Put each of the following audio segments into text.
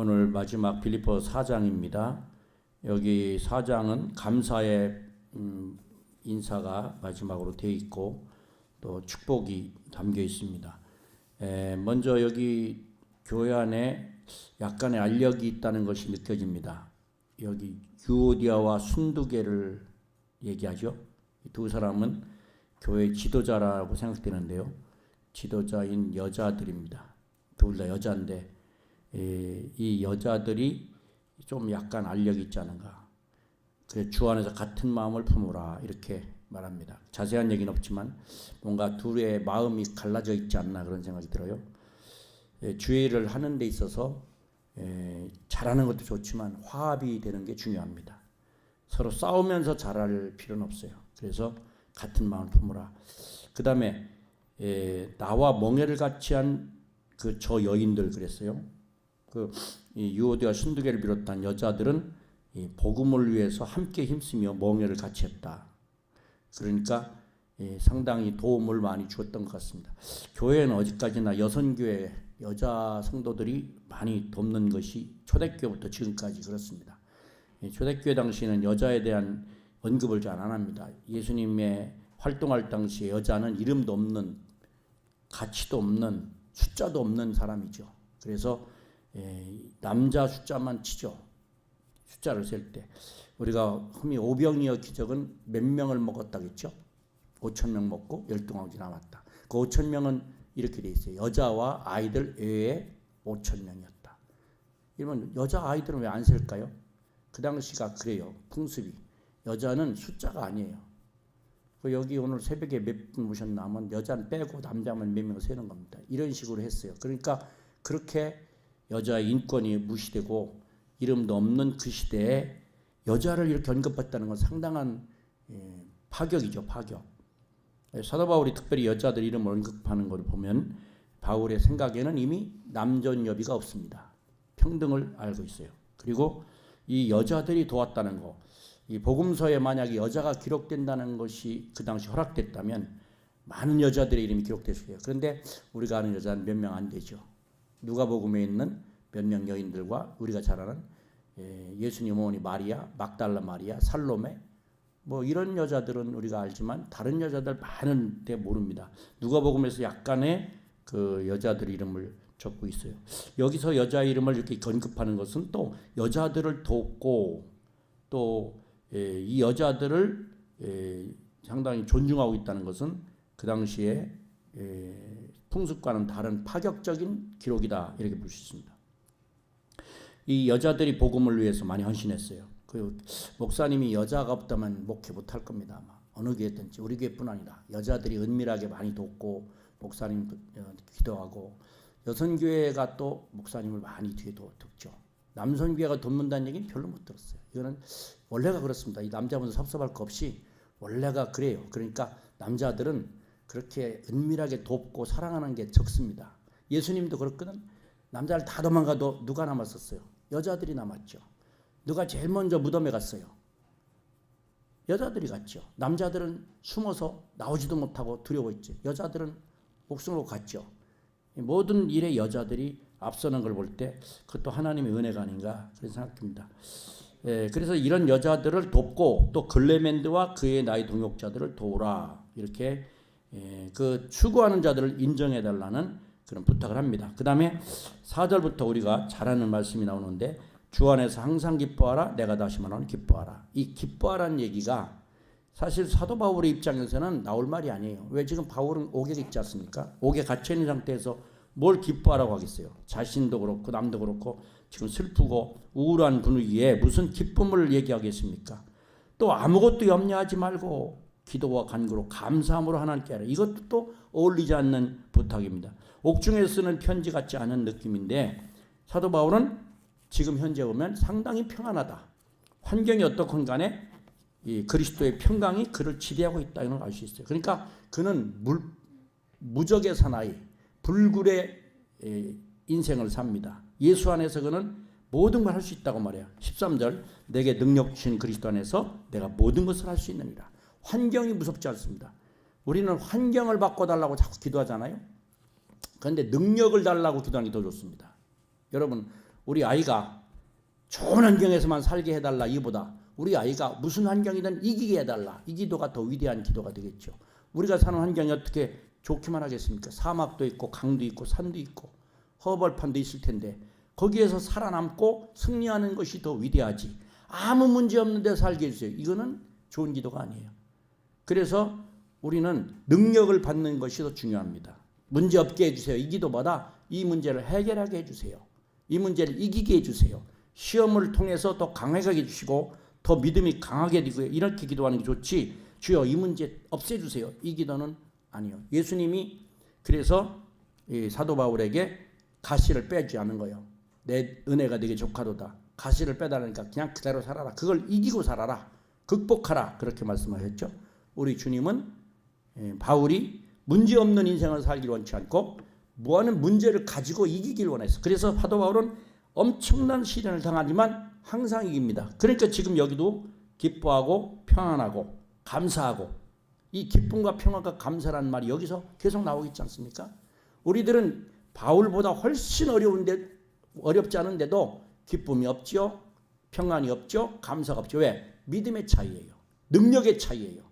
오늘 마지막 빌리포 4장입니다. 여기 4장은 감사의 음, 인사가 마지막으로 되어 있고 또 축복이 담겨 있습니다. 에, 먼저 여기 교회 안에 약간의 알력이 있다는 것이 느껴집니다. 여기 유오디아와 순두계를 얘기하죠. 이두 사람은 교회 지도자라고 생각되는데요. 지도자인 여자들입니다. 둘 다 여자인데 에, 이 여자들이 좀 약간 알력이 있지 않은가. 그래 주 안에서 같은 마음을 품으라 이렇게 말합니다. 자세한 얘기는 없지만 뭔가 둘의 마음이 갈라져 있지 않나 그런 생각이 들어요. 예, 주의를 하는 데 있어서 예, 잘하는 것도 좋지만 화합이 되는 게 중요합니다. 서로 싸우면서 잘할 필요는 없어요. 그래서 같은 마음을 품으라. 그 다음에 예, 나와 멍해를 같이 한 그 저 여인들 그랬어요. 그 유오디와 순두개를 비롯한 여자들은 이 복음을 위해서 함께 힘쓰며 멍해를 같이 했다. 그러니까 예, 상당히 도움을 많이 주었던 것 같습니다. 교회는 어디까지나 여선교회 여자 성도들이 많이 돕는 것이 초대교회부터 지금까지 그렇습니다. 예, 초대교회 당시에는 여자에 대한 언급을 잘 안 합니다. 예수님의 활동할 당시에 여자는 이름도 없는 가치도 없는 숫자도 없는 사람이죠. 그래서 예, 남자 숫자만 치죠. 숫자를 셀 때. 우리가 흠이 오병이어 기적은 몇 명을 먹었다겠죠? 5천 명 먹고 열등왕지 남았다. 그 5천 명은 이렇게 돼 있어요. 여자와 아이들 외에 5천 명이었다. 이러면 여자 아이들은 왜 안 셀까요? 그 당시가 그래요. 풍습이. 여자는 숫자가 아니에요. 그 여기 오늘 새벽에 몇 분 오셨나 하면 여자는 빼고 남자만 몇 명 세는 겁니다. 이런 식으로 했어요. 그러니까 그렇게 여자의 인권이 무시되고 이름도 없는 그 시대에 여자를 이렇게 언급했다는 건 상당한 예, 파격이죠, 파격. 예, 사도 바울이 특별히 여자들 이름을 언급하는 걸 보면 바울의 생각에는 이미 남전 여비가 없습니다. 평등을 알고 있어요. 그리고 이 여자들이 도왔다는 거, 이 복음서에 만약에 여자가 기록된다는 것이 그 당시 허락됐다면 많은 여자들의 이름이 기록됐을 거예요. 그런데 우리가 아는 여자는 몇 명 안 되죠. 누가복음에 있는 몇 명 여인들과 우리가 잘 아는 예, 예수님 어머니 마리아, 막달라 마리아, 살로메 뭐 이런 여자들은 우리가 알지만 다른 여자들 많은 데 모릅니다. 누가복음에서 약간의 그 여자들 이름을 적고 있어요. 여기서 여자 이름을 이렇게 언급하는 것은 또 여자들을 돕고 또 이 여자들을 예, 상당히 존중하고 있다는 것은 그 당시에 예, 풍습과는 다른 파격적인 기록이다 이렇게 볼 수 있습니다. 이 여자들이 복음을 위해서 많이 헌신했어요. 그 목사님이 여자가 없다면 목회 못할 겁니다. 아마 어느 교회든지 우리 교회뿐 아니라 여자들이 은밀하게 많이 돕고 목사님 기도하고 여성 교회가 또 목사님을 많이 뒤에 돕죠. 남성 교회가 돕는다는 얘기는 별로 못 들었어요. 이거는 원래가 그렇습니다. 이 남자분들 섭섭할 거 없이 원래가 그래요. 그러니까 남자들은 그렇게 은밀하게 돕고 사랑하는 게 적습니다. 예수님도 그렇거든. 남자를 다 도망가도 누가 남았었어요? 여자들이 남았죠. 누가 제일 먼저 무덤에 갔어요? 여자들이 갔죠. 남자들은 숨어서 나오지도 못하고 두려워했죠. 여자들은 목숨으로 갔죠. 모든 일에 여자들이 앞서는 걸 볼 때 그것도 하나님의 은혜가 아닌가 그런 생각됩니다. 예, 그래서 이런 여자들을 돕고 또 글레멘드와 그의 나이 동역자들을 도우라 이렇게 예, 그 추구하는 자들을 인정해 달라는 그런 부탁을 합니다. 그 다음에 4절부터 우리가 잘하는 말씀이 나오는데 주 안에서 항상 기뻐하라 내가 다시 말하는 기뻐하라 이 기뻐하라는 얘기가 사실 사도 바울의 입장에서는 나올 말이 아니에요. 왜 지금 바울은 옥에 있지 않습니까? 옥에 갇혀 있는 상태에서 뭘 기뻐하라고 하겠어요. 자신도 그렇고 남도 그렇고 지금 슬프고 우울한 분위기에 무슨 기쁨을 얘기하겠습니까? 또 아무것도 염려하지 말고 기도와 간구로 감사함으로 하나님께 하라. 이것도 또 어울리지 않는 부탁입니다. 옥중에 쓰는 편지 같지 않은 느낌인데 사도 바울은 지금 현재 보면 상당히 평안하다. 환경이 어떻건 간에 이 그리스도의 평강이 그를 지배하고 있다는 걸 알 수 있어요. 그러니까 그는 물, 무적의 사나이, 불굴의 인생을 삽니다. 예수 안에서 그는 모든 걸 할 수 있다고 말해요. 13절 내게 능력 주신 그리스도 안에서 내가 모든 것을 할 수 있느니라. 환경이 무섭지 않습니다. 우리는 환경을 바꿔달라고 자꾸 기도하잖아요. 그런데 능력을 달라고 기도하는 게 더 좋습니다. 여러분 우리 아이가 좋은 환경에서만 살게 해달라 이보다 우리 아이가 무슨 환경이든 이기게 해달라 이 기도가 더 위대한 기도가 되겠죠. 우리가 사는 환경이 어떻게 좋기만 하겠습니까? 사막도 있고 강도 있고 산도 있고 허벌판도 있을 텐데 거기에서 살아남고 승리하는 것이 더 위대하지. 아무 문제 없는 데 살게 해주세요. 이거는 좋은 기도가 아니에요. 그래서 우리는 능력을 받는 것이 더 중요합니다. 문제 없게 해주세요. 이 기도보다 이 문제를 해결하게 해주세요. 이 문제를 이기게 해주세요. 시험을 통해서 더 강하게 해주시고 더 믿음이 강하게 되고 이렇게 기도하는 게 좋지. 주여 이 문제 없애주세요. 이 기도는 아니요. 예수님이 그래서 이 사도 바울에게 가시를 빼지 않은 거예요. 내 은혜가 되게 조카도다. 가시를 빼달라니까 그냥 그대로 살아라. 그걸 이기고 살아라. 극복하라. 그렇게 말씀하셨죠. 우리 주님은 예, 바울이 문제 없는 인생을 살기를 원치 않고 무하는 문제를 가지고 이기길 원했어. 그래서 사도 바울은 엄청난 시련을 당하지만 항상 이깁니다. 그러니까 지금 여기도 기뻐하고 평안하고 감사하고 이 기쁨과 평안과 감사라는 말이 여기서 계속 나오고 있지 않습니까? 우리들은 바울보다 훨씬 어려운데 어렵지 않은데도 기쁨이 없죠. 평안이 없죠. 감사가 없죠. 왜? 믿음의 차이예요. 능력의 차이예요.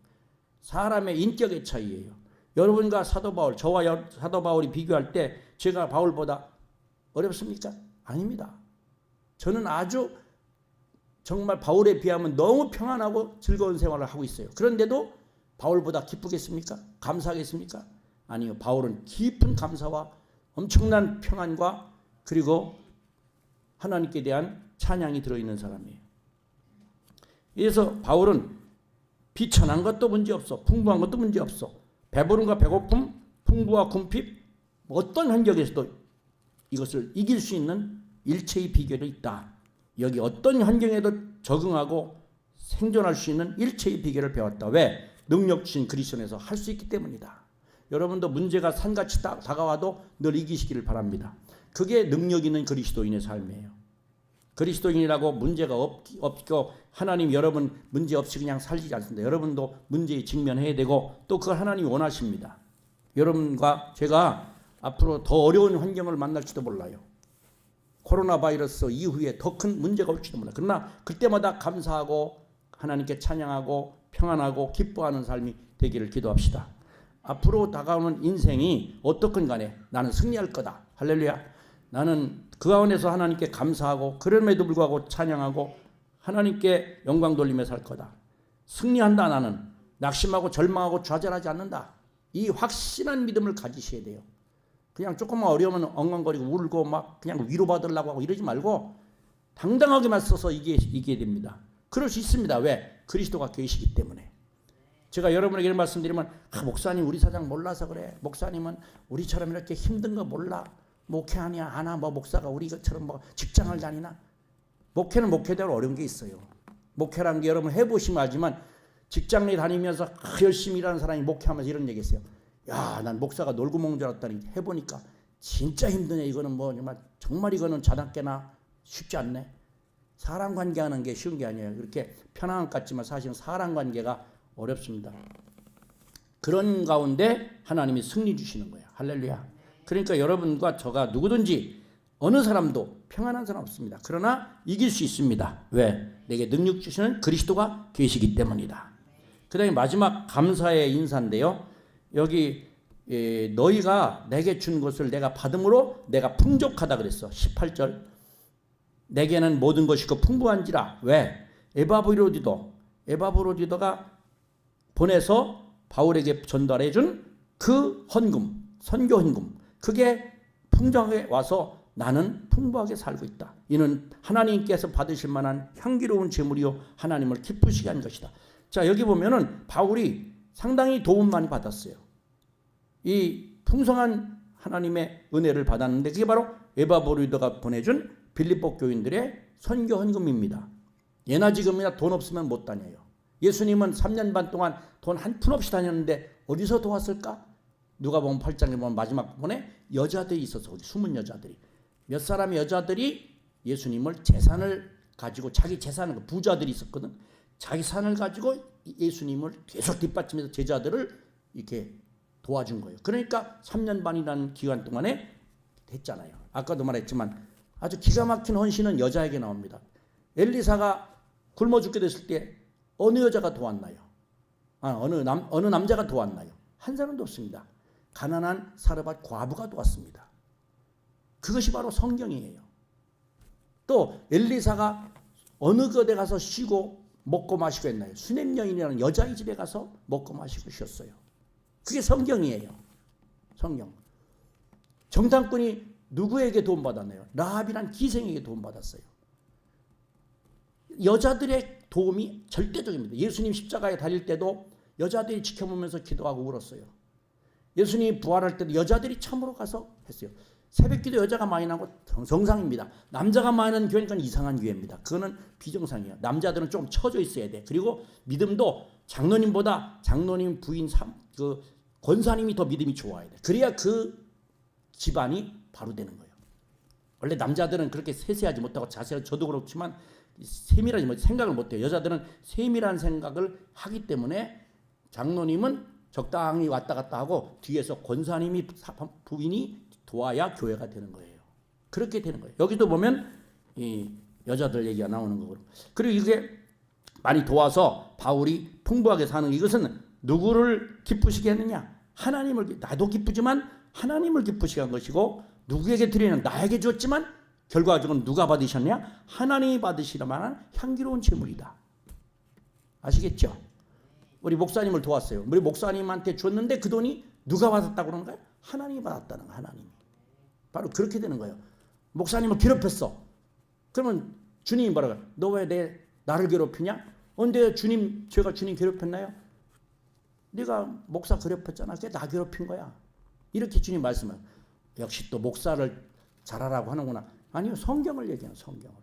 사람의 인격의 차이예요. 여러분과 사도 바울, 저와 여- 사도 바울이 비교할 때 제가 바울보다 어렵습니까? 아닙니다. 저는 아주 정말 바울에 비하면 너무 평안하고 즐거운 생활을 하고 있어요. 그런데도 바울보다 기쁘겠습니까? 감사하겠습니까? 아니요. 바울은 깊은 감사와 엄청난 평안과 그리고 하나님께 대한 찬양이 들어있는 사람이에요. 그래서 바울은 비천한 것도 문제 없어. 풍부한 것도 문제 없어. 배부름과 배고픔, 풍부와 궁핍, 어떤 환경에서도 이것을 이길 수 있는 일체의 비결이 있다. 여기 어떤 환경에도 적응하고 생존할 수 있는 일체의 비결을 배웠다. 왜? 능력 주신 그리스도에서 할 수 있기 때문이다. 여러분도 문제가 산같이 다, 다가와도 늘 이기시기를 바랍니다. 그게 능력 있는 그리스도인의 삶이에요. 그리스도인이라고 문제가 없, 없고 하나님 여러분 문제 없이 그냥 살지 않습니다. 여러분도 문제에 직면해야 되고 또 그걸 하나님이 원하십니다. 여러분과 제가 앞으로 더 어려운 환경을 만날지도 몰라요. 코로나 바이러스 이후에 더 큰 문제가 올지도 몰라. 그러나 그때마다 감사하고 하나님께 찬양하고 평안하고 기뻐하는 삶이 되기를 기도합시다. 앞으로 다가오는 인생이 어떻건 간에 나는 승리할 거다. 할렐루야. 나는 그 가운데서 하나님께 감사하고 그럼에도 불구하고 찬양하고 하나님께 영광 돌리며 살 거다. 승리한다 나는. 낙심하고 절망하고 좌절하지 않는다. 이 확실한 믿음을 가지셔야 돼요. 그냥 조금만 어려우면 엉엉거리고 울고 막 그냥 위로받으려고 하고 이러지 말고 당당하게 맞서서 이게 이게 됩니다. 그럴 수 있습니다. 왜? 그리스도가 계시기 때문에. 제가 여러분에게 말씀드리면 아, 목사님 우리 사장 몰라서 그래. 목사님은 우리처럼 이렇게 힘든 거 몰라. 목회하냐 하나 뭐 목사가 우리처럼 뭐 직장을 다니나. 목회는 목회대로 어려운 게 있어요. 목회라는 게 여러분 해보시면 알지만 직장에 다니면서 아, 열심히 일하는 사람이 목회하면서 이런 얘기 했어요. 야, 난 목사가 놀고 먹는 줄 알았더니 해보니까 진짜 힘드네. 이거는 뭐 정말 정말 이거는 자답게나 쉽지 않네. 사람 관계하는 게 쉬운 게 아니에요. 그렇게 편안한 것 같지만 사실은 사람 관계가 어렵습니다. 그런 가운데 하나님이 승리 주시는 거예요. 할렐루야. 그러니까 여러분과 저가 누구든지 어느 사람도 평안한 사람 없습니다. 그러나 이길 수 있습니다. 왜? 내게 능력 주시는 그리스도가 계시기 때문이다. 그 다음에 마지막 감사의 인사인데요. 여기 예, 너희가 내게 준 것을 내가 받음으로 내가 풍족하다 그랬어. 18절. 내게는 모든 것이 그 풍부한지라. 왜? 에바브로디도 에바브로디도가 보내서 바울에게 전달해 준 그 헌금, 선교 헌금. 그게 풍성하게 와서 나는 풍부하게 살고 있다. 이는 하나님께서 받으실 만한 향기로운 제물이요 하나님을 기쁘시게 한 것이다. 자, 여기 보면은 바울이 상당히 도움 많이 받았어요. 이 풍성한 하나님의 은혜를 받았는데 그게 바로 에바보리도가 보내준 빌립보 교인들의 선교 헌금입니다. 예나 지금이나 돈 없으면 못 다녀요. 예수님은 3년 반 동안 돈 한 푼 없이 다녔는데 어디서 도왔을까? 누가 보면 8장에 보면 마지막 부분에 여자들이 있어서 숨은 여자들이 몇 사람의 여자들이 예수님을 재산을 가지고 자기 재산을 부자들이 있었거든. 자기 산을 가지고 예수님을 계속 뒷받침해서 제자들을 이렇게 도와준 거예요. 그러니까 3년 반이라는 기간 동안에 됐잖아요. 아까도 말했지만 아주 기가 막힌 헌신은 여자에게 나옵니다. 엘리사가 굶어 죽게 됐을 때 어느 여자가 도왔나요? 아, 어느 남 어느 남자가 도왔나요? 한 사람도 없습니다. 가난한 사르밧 과부가 도왔습니다. 그것이 바로 성경이에요. 또 엘리사가 어느 곳에 가서 쉬고 먹고 마시고 했나요? 수냄 여인이라는 여자의 집에 가서 먹고 마시고 쉬었어요. 그게 성경이에요. 성경. 정탐꾼이 누구에게 도움 받았나요? 라합이란 기생에게 도움 받았어요. 여자들의 도움이 절대적입니다. 예수님 십자가에 달릴 때도 여자들이 지켜보면서 기도하고 울었어요. 예수님 부활할 때도 여자들이 참으로 가서 했어요. 새벽기도 여자가 많이 나고 정상입니다. 남자가 많은 교회니까 이상한 교회입니다. 그거는 비정상이에요. 남자들은 좀 처져 있어야 돼. 그리고 믿음도 장로님보다 장로님 부인 삼, 그 권사님이 더 믿음이 좋아야 돼. 그래야 그 집안이 바로 되는 거예요. 원래 남자들은 그렇게 세세하지 못하고 자세히 저도 그렇지만 세밀하지 못 생각을 못해요. 여자들은 세밀한 생각을 하기 때문에 장로님은 적당히 왔다 갔다 하고 뒤에서 권사님이 부인이 도와야 교회가 되는 거예요. 그렇게 되는 거예요. 여기도 보면 이 여자들 얘기가 나오는 거고 그리고 이게 많이 도와서 바울이 풍부하게 사는 이것은 누구를 기쁘시게 했느냐? 하나님을 나도 기쁘지만 하나님을 기쁘시게 한 것이고 누구에게 드리는 나에게 줬지만 결과적으로 누가 받으셨냐? 하나님이 받으시려 만한 향기로운 제물이다. 아시겠죠? 우리 목사님을 도왔어요. 우리 목사님한테 줬는데 그 돈이 누가 받았다고 그러는 거예요? 하나님이 받았다는 거예요. 하나님이. 바로 그렇게 되는 거예요. 목사님을 괴롭혔어. 그러면 주님이 뭐라고 너 왜 내 나를 괴롭히냐? 언제 주님 제가 주님 괴롭혔나요? 네가 목사 괴롭혔잖아. 그게 나 괴롭힌 거야. 이렇게 주님 말씀을 역시 또 목사를 잘하라고 하는구나. 아니요. 성경을 얘기하는 성경을.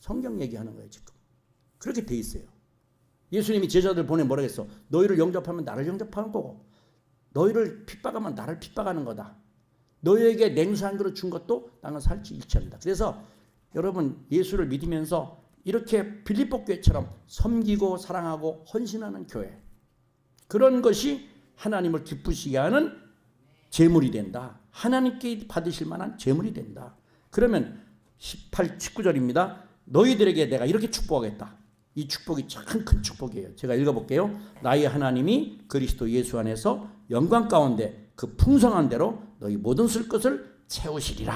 성경 얘기하는 거예요, 지금. 그렇게 돼 있어요. 예수님이 제자들 보내 뭐라겠어? 너희를 영접하면 나를 영접하는 거고 너희를 핍박하면 나를 핍박하는 거다. 너희에게 냉수 한 그릇 준 것도 나는 살지 일치합니다. 그래서 여러분 예수를 믿으면서 이렇게 빌립보 교회처럼 섬기고 사랑하고 헌신하는 교회 그런 것이 하나님을 기쁘시게 하는 제물이 된다. 하나님께 받으실 만한 제물이 된다. 그러면 18, 19절입니다. 너희들에게 내가 이렇게 축복하겠다. 이 축복이 참 큰 축복이에요. 제가 읽어볼게요. 나의 하나님이 그리스도 예수 안에서 영광 가운데 그 풍성한 대로 너희 모든 쓸 것을 채우시리라.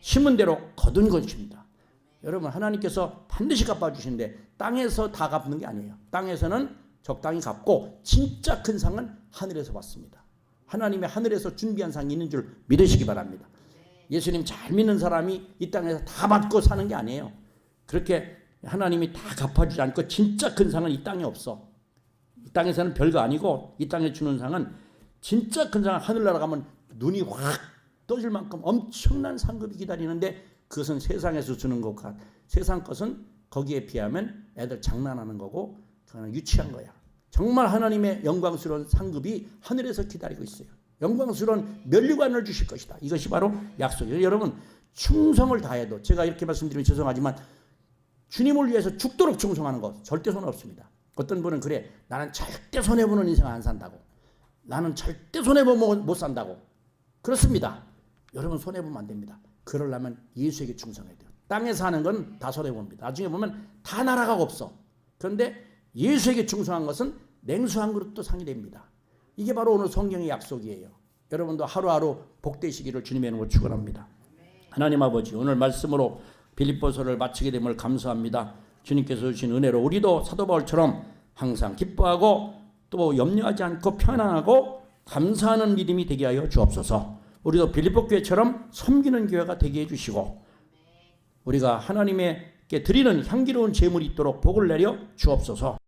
심은 대로 거둔 것입니다. 여러분 하나님께서 반드시 갚아주시는데 땅에서 다 갚는 게 아니에요. 땅에서는 적당히 갚고 진짜 큰 상은 하늘에서 받습니다. 하나님의 하늘에서 준비한 상이 있는 줄 믿으시기 바랍니다. 예수님 잘 믿는 사람이 이 땅에서 다 받고 사는 게 아니에요. 그렇게 하나님이 다 갚아주지 않고 진짜 큰 상은 이 땅에 없어. 이 땅에서는 별거 아니고 이 땅에 주는 상은 진짜 큰 상은 하늘나라 가면 눈이 확 떠질 만큼 엄청난 상급이 기다리는데 그것은 세상에서 주는 것과 세상 것은 거기에 비하면 애들 장난하는 거고 그거는 유치한 거야. 정말 하나님의 영광스러운 상급이 하늘에서 기다리고 있어요. 영광스러운 면류관을 주실 것이다. 이것이 바로 약속이에요. 여러분 충성을 다해도 제가 이렇게 말씀드리면 죄송하지만 주님을 위해서 죽도록 충성하는 것 절대 손 없습니다. 어떤 분은 그래 나는 절대 손해 보는 인생 안 산다고. 나는 절대 손해 보면 못 산다고. 그렇습니다. 여러분 손해 보면 안 됩니다. 그러려면 예수에게 충성해야 돼요. 땅에 사는 건 다 손해 봅니다. 나중에 보면 다 나라가 없어. 그런데 예수에게 충성한 것은 냉수한 그릇도 상이 됩니다. 이게 바로 오늘 성경의 약속이에요. 여러분도 하루하루 복되시기를 주님의 이름으로 축원합니다. 하나님 아버지 오늘 말씀으로 빌립보서를 마치게 됨을 감사합니다. 주님께서 주신 은혜로 우리도 사도 바울처럼 항상 기뻐하고 또 염려하지 않고 편안하고 감사하는 믿음이 되게 하여 주옵소서. 우리도 빌립보 교회처럼 섬기는 교회가 되게 해 주시고 우리가 하나님께 드리는 향기로운 제물이 있도록 복을 내려 주옵소서.